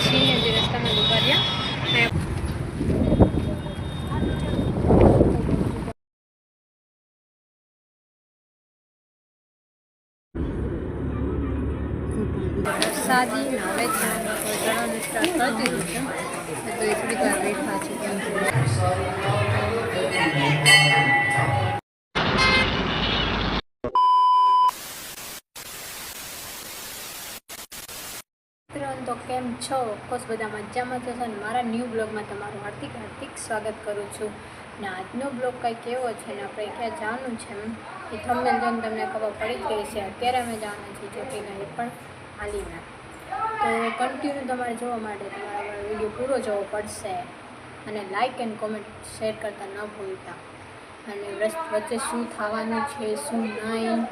છીએ જે રસ્તામાં ઊભા રહ્યા વરસાદી હવે ચડવાનું સ્ટાર્ટ કરી દીધું છે તો એ થોડીક વાર બેઠા છે કેમ છો? ઓફકોર્સ બધા મજામાં થશે અને મારા ન્યૂ બ્લોગમાં તમારું હાર્દિક હાર્દિક સ્વાગત કરું છું. ને આજનો બ્લોગ કંઈક એવો છે ને આપણે ક્યાં જવાનું છે એમ? એ થંબનેલ જોઈને તમને ખબર પડી જ ગઈ છે. અત્યારે અમે જવાના છીએ નહીં પણ હાલીના. તો કન્ટિન્યુ તમારે જોવા માટે તમારા વીડિયો પૂરો જોવો પડશે. અને લાઇક એન્ડ કોમેન્ટ શેર કરતા ન ભૂલતા. અને વચ્ચે શું થવાનું છે, શું નહીં?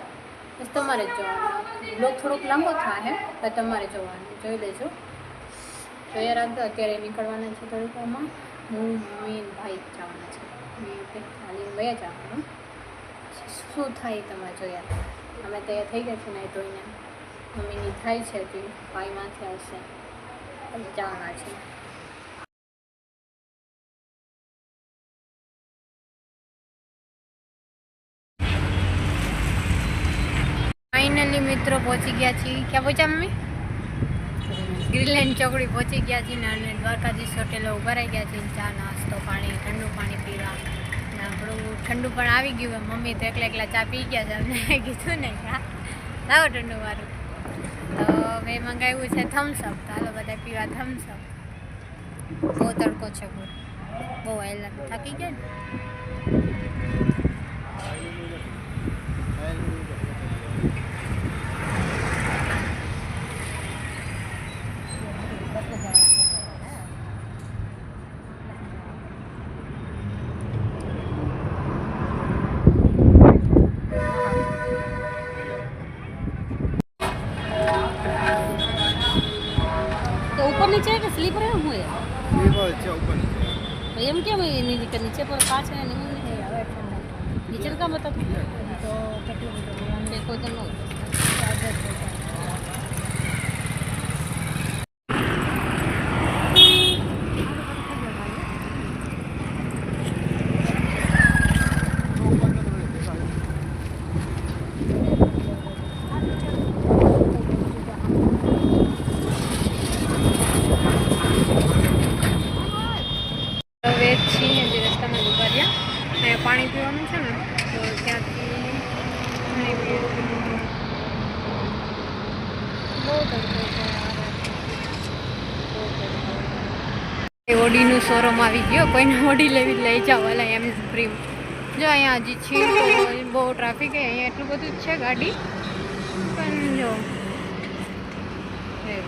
તમારે જોવાનું. બ્લોગ થોડોક લાંબો થાય પણ તમારે જોવાનું. જોઈ લેજો. જોયા રાખજો. અત્યારે નીકળવાના છે થોડીક હું, મમ્મી ભાઈ જવાના છે. મેં ખાલી વયા જવાનું શું થાય તમે જોયા? અમે તૈયાર થઈ ગયા છે નહીં તો મમ્મીની થાય છે કે ભાઈમાંથી આવશે. જવાના છે ફાઇનલી મિત્રો પહોંચી ગયા છીએ. ક્યાં પહોંચ્યા મમ્મી? ગ્રીનલેન્ડ ચોકડી પહોંચી ગયા છીએ અને દ્વારકાધીશ હોટેલો ઊભા રહી ગયા છીએ. ચા, નાસ્તો પાણી, ઠંડુ પાણી પીવા. ને આપણું ઠંડુ પણ આવી ગયું. મમ્મી તો એકલા એકલા ચા પી ગયા છે. અમને કીધું ને લાવો ઠંડુ મારું તો મેં મંગાવ્યું છે થમ્સઅપ હાલો બધા પીવા થમ્સઅપ બહુ તડકો છે બહુ બહુ હેલા થાકી ગયા ને તો ઉપર નીચે કે સ્લીપર એમ હોય લીવર છે એમ કેમ નીચે નીચે પર કાચ ને એમ નીચે તો કામ હતા તો કેટલું બધું કે કોઈ તો ન હોય હવે છીએ જે રસ્તામાં ઊભા રહ્યા અને પાણી પીવાનું છે ને તો ત્યાંથી પાણી પીવું બહુ તડકો છે યાર. બહુ તડકો. એ ઓડીનું શોરૂમ આવી ગયો, કોઈને ઓડી લેવી લઈ જાઓ એટલે એમ પ્રીમ જો અહીંયા હજી છે બહુ ટ્રાફિક અહીંયા એટલું બધું જ છે ગાડી. પણ જો.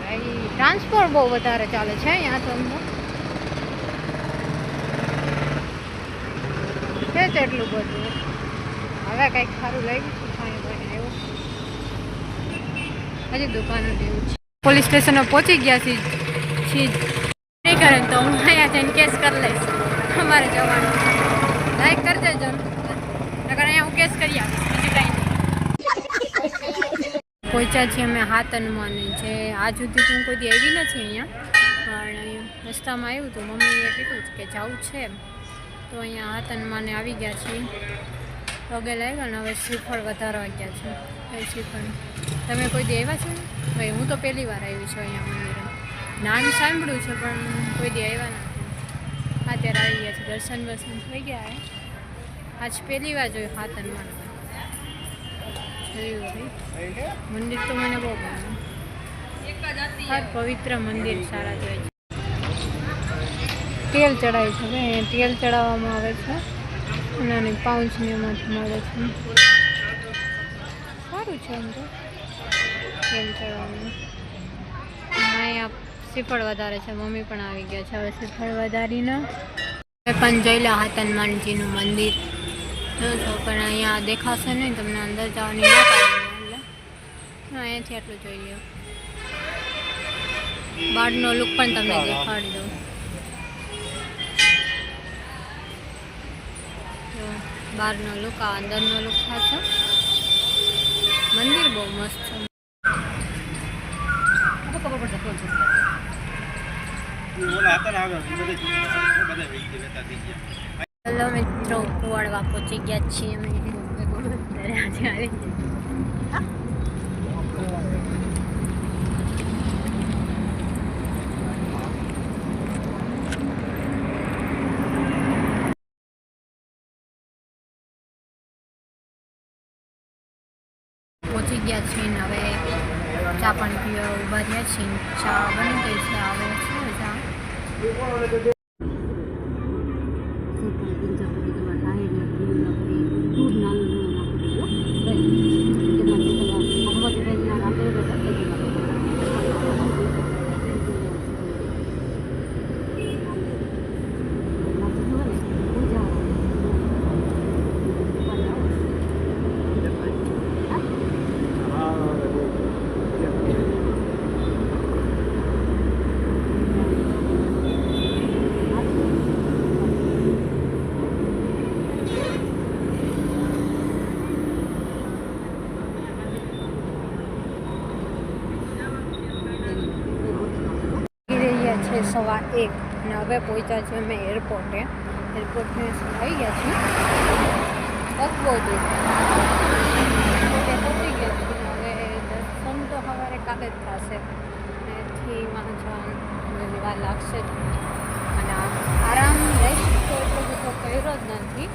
ભાઈ ટ્રાન્સપોર્ટ બહુ વધારે ચાલે છે અહીંયા તો છે જ એટલું બધું. હવે કંઈક સારું લાગ્યું ગયું છું એવું. હજી દુકાનો જેવું છે. પોલીસ સ્ટેશને પહોંચી ગયા છીએ. કરે તો હું અહીંયા જઈને કેસ કરી લઈશ. અમારે જવાનું લાઈક કરી દેજો. નકર અહીંયા હું કેસ કરી આપીશ. બીજું કાંઈ નહીં. પહોંચ્યા છીએ અમે હાથનમાં જે આજ સુધી હું કોઈ આવી નથી અહીંયા. પણ રસ્તામાં આવ્યું હતું મમ્મીએ કીધું કે જવું છે તો અહીંયા હાથનમાં આવી ગયા છીએ. પગે લાગ્યા ને હવે શ્રીફળ વધારવા ગયા છે. શ્રીફળ. તમે કોઈ દે આવ્યા છો? ભાઈ, હું તો પહેલી વાર આવી છું અહીંયા મંદિરે. નામ સાંભળ્યું છે, પણ કોઈ દી આવ્યા નથી. અત્યારે આવી ગયા છે, દર્શન વર્શન થઈ ગયા હે આજ પહેલી વાર જોયું હાથનમાં મંદિર તો મને બહુ ગમ્યું હર પવિત્ર મંદિર સારા જોઈએ છે. તેલ ચડાય છે ભાઈ તેલ ચડાવવામાં આવે છે. અને આની પાઉચ ને એમાંથી મળે છે. સારું છે એમ તો. તેલ ચડાવવાનું. અહીંયા શ્રીફળ વધારે છે. મમ્મી પણ આવી ગયા છે. હવે શ્રીફળ વધારીને પણ જોઈ લો હનુમાનજીનું મંદિર. જોશો પણ અહીંયા દેખાશે નહીં. તમને અંદર જવાની ના પાડે એટલે. અહીંયાથી આટલું જોઈ લો બહારનો લુક પણ તમને દેખાડી દઉં. બહારનો લુક આ અંદરનો લુક થશે. મંદિર બહુ મસ્ત છે ઓલા હતા ને આગળ એ બધા જૂની બધા બધા વહી ગયા વેતા થઈ ગયા હલો મિત્રો, કુવાડવા પહોંચી ગયા છીએ આજે આવી પહોંચી ગયા છીએ હવે ચા પાણી પીવા ઊભા રહ્યા છીએ. ચા બની ગઈ છે, આવે We wanted to do સવા એક અને હવે પહોંચ્યા છીએ અમે એરપોર્ટે. એરપોર્ટને આવી ગયા છીએ. પગ બહુ દૂર એરપોર્ટે પહોંચી ગયા છીએ. હવે દર્શન તો સવારે કાલે જ થશે. એથી વાંચવાનું વાર લાગશે. જ અને આરામ રેસ્ટ તો એટલો બધો કર્યો જ નથી.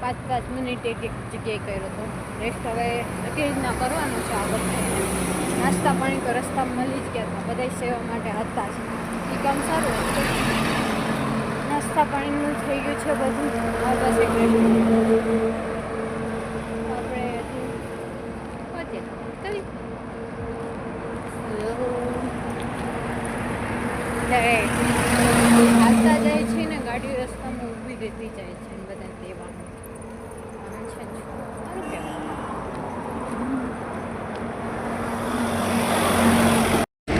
પાંચ પાંચ મિનિટ એક એક જગ્યાએ કર્યો હતો રેસ્ટ હવે એવી રીતના કરવાનું છે આ વખતે. નાસ્તા પાણી તો રસ્તામાં મળી જ ગયા હતા. બધા સેવા માટે હતા જ. કામ સારું નાસ્તા પાણીનું થઈ ગયું છે બધું. આ એક rest. આપણે હજુ પહોંચ્યા. ચાલી. Hello. એટલે હાલતા જાય છે ને ગાડી રસ્તામાં ઊભી રહેતી જાય છે ને બધા દેવાનું આમ છે જ. સારું કહેવાય.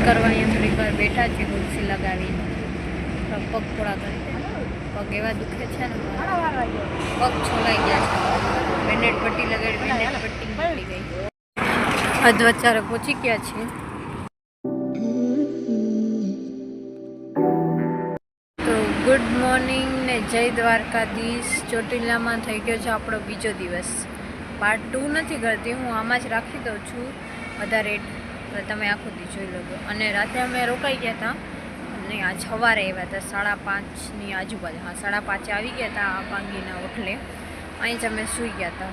કરવા અહીંયા થોડીક વાર બેઠા છે ગુલસી લગાવીને. પગ થોડા કરી પગ એવા દુખે છે ને. પગ છોલાઈ ગયા છે. બેન્ડેડ પટ્ટી લગાડી બેન્ડેડ પટ્ટી નીકળી ગઈ. અધવચારે પહોંચી ગયા છીએ તો ગુડ મોર્નિંગ ને જય દ્વારકાધીશ. ચોટીલામાં થઈ ગયો છે આપણો બીજો દિવસ. પાર્ટ ટુ નથી કરતી હું આમાં જ રાખી દઉં છું. વધારે તમે આખું દી જોઈ લો અને રાત્રે અમે રોકાઈ ગયા હતા અને આજ સવારે આવ્યા હતા સાડા પાંચની આજુબાજુ. હા, સાડા પાંચે આવી ગયા હતા આ પાંગીના ઓટલે. અહીં જ અમે સૂઈ ગયા હતા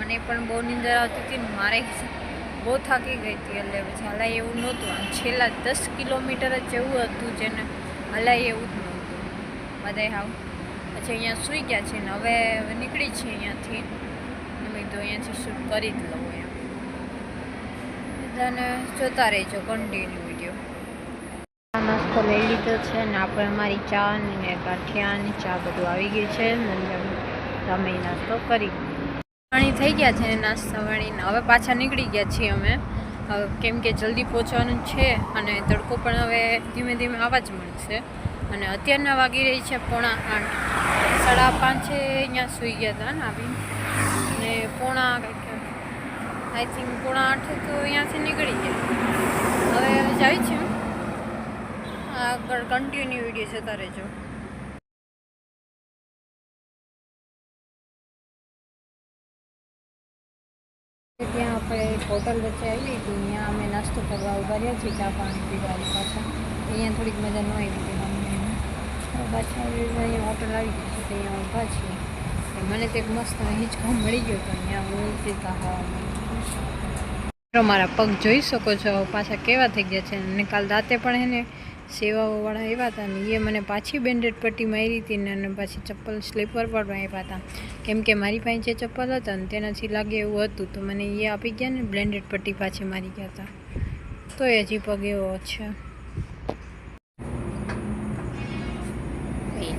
મને પણ બહુ નીંદર આવતી હતી મારે બહુ થાકી ગઈ હતી. એટલે હલાય એવું નહોતું. છેલ્લા દસ કિલોમીટર જ જેવું હતું જેને હલાય એવું જ નહોતું. બધાય હાવ. પછી અહીંયા સૂઈ ગયા છે ને હવે નીકળી છીએ અહીંયાથી. મેં કીધું અહીંયાથી શૂટ કરી જ લઉં. બધાને જોતા રહેજો કન્ટિન્યુ વીડિયો નાસ્તો લઈ લીધો છે ને આપણે અમારી ચા ને ગાંઠિયા ને ચા બધું આવી ગયું છે. ને તમે નાસ્તો કરી. પાણી થઈ ગયા છે નાસ્તા વાળીને હવે પાછા નીકળી ગયા છીએ અમે. હવે કેમ કે જલ્દી પહોંચવાનું છે અને તડકો પણ હવે ધીમે ધીમે આવવા જ મળશે. અને અત્યારના વાગી રહી છે પોણા આઠ. સાડા પાંચે અહીંયા સૂઈ ગયા હતા ને આવી ને પોણા કંઈક આઈ થિંક પોણા આઠે તો અહીંયાથી નીકળી ગયા. હવે જાય છે. આગળ કન્ટિન્યુ વીડિયો જતા રહેજો. ત્યાં આપણે હોટલ વચ્ચે આવી હતી. ત્યાં અમે નાસ્તો કરવા ઊભા રહ્યા છીએ, ચા પાણી પીવા પાછા. અહીંયા થોડીક મજા ન આવી હતી અમને. પાછા અહીંયા હોટલ આવી ગઈ છે તો અહીંયા ઊભા છીએ. મને તો એક મસ્ત હિંચકો મળી ગયો તો અહીંયા હું સીધા હા મારા પગ જોઈ શકો છો. પાછા કેવા થઈ ગયા છે? અને કાલ રાતે પણ એને સેવાઓવાળા આવ્યા હતા અને એ મને પાછી બેન્ડેડ પટ્ટી મારી હતી અને પાછી ચપ્પલ સ્લીપર પણ આવ્યા હતા. કેમ કે મારી પાસે જે ચપ્પલ હતા ને તેનાથી લાગે એવું હતું. તો મને એ આપી ગયા ને બ્લેન્ડેડ પટ્ટી પાછી મારી ગયા હતા. તો એ હજી પગ એવો છે. એ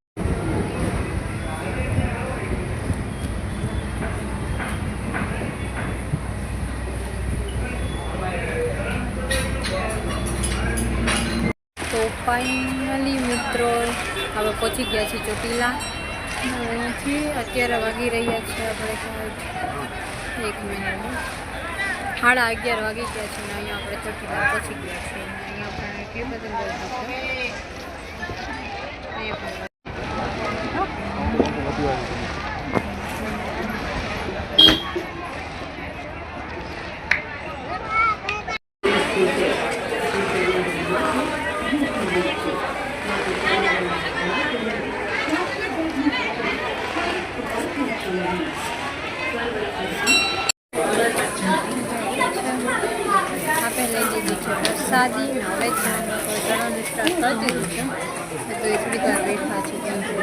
ફાઇનલી મિત્રો, હવે પહોંચી ગયા છીએ ચોટીલા. અહીંથી અત્યારે વાગી રહ્યા છે આપણે એક મિનિટ. સાડા અગિયાર વાગી ગયા છે ને અહીંયા આપણે ચોટીલા પહોંચી ગયા છીએ. અહીંયા આપણે કે બધું પ્રસાદી નવે ત્રણની છું. તો એ થોડીક વાર વેટ પાછી કેમ છે